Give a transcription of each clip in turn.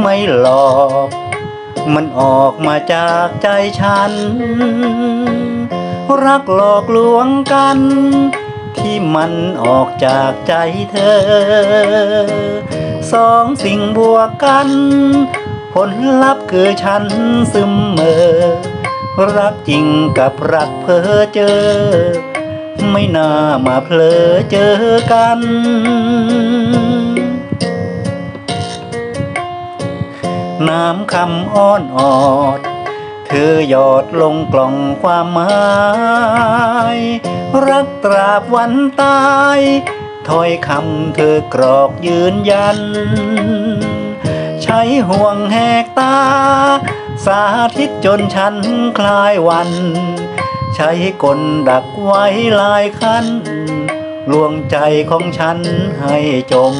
ไม่หลอก มันออกมาจากใจฉัน รักหลอกลวงกัน ที่มันออกจากใจเธอ สองสิ่งบวกกัน ผลลัพธ์คือฉันซึมเมอ รักจริงกับรักเพ้อเจอ ไม่น่ามาเพลอเจอกัน น้ำคำอ้อนออด เธอหยอดลงกล่องความหมาย รักตราบวันตายถ้อยคำเธอกรอกยืนยัน ใช้ห่วงแหกตา สาธิตจนฉันคลายวัน ใช้กลดักไว้ลายคันลวงใจของฉันให้จม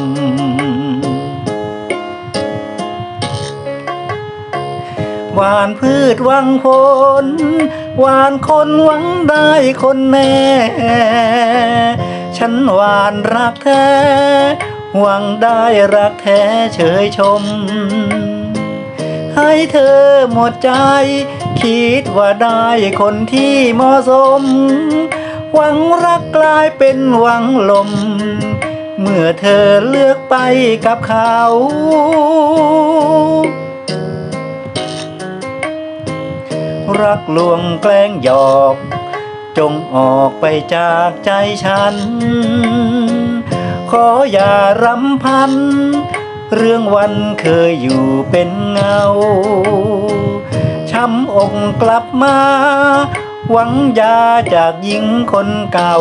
หวานพืชหวังผล หวานคนหวังได้คนแน่ ฉันหวานรักแท้ หวังได้รักแท้เฉยชม ให้เธอหมดใจ คิดว่าได้คนที่เหมาะสม หวังรักกลายเป็นหวังลม เมื่อเธอเลือกไปกับเขา รักลวงแกล้งหยอก จงออกไปจากใจฉัน ขออย่ารำพัน เรื่องวันเคยอยู่เป็นเงา ช้ำอกกลับมา หวังยาจากหญิงคนเก่า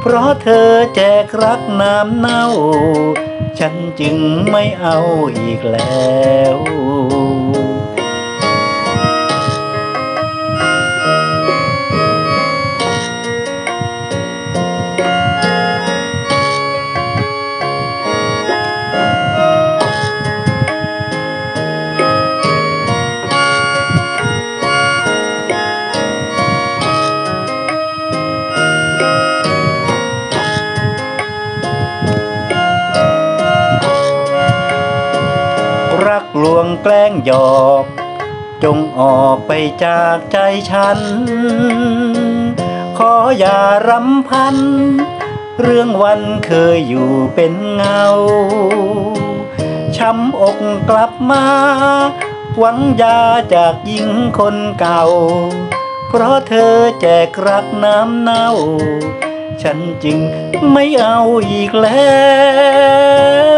เพราะเธอแจกรักน้ำเน่า ฉันจึงไม่เอาอีกแล้ว รักลวงแกล้งหยอก จงออกไปจากใจฉัน ขออย่ารำพัน เรื่องวันเคยอยู่เป็นเงา ช้ำอกกลับมา หวังยาจากหญิงคนเก่า เพราะเธอแจกรักน้ำเน่า ฉันจึงไม่เอาอีกแล้ว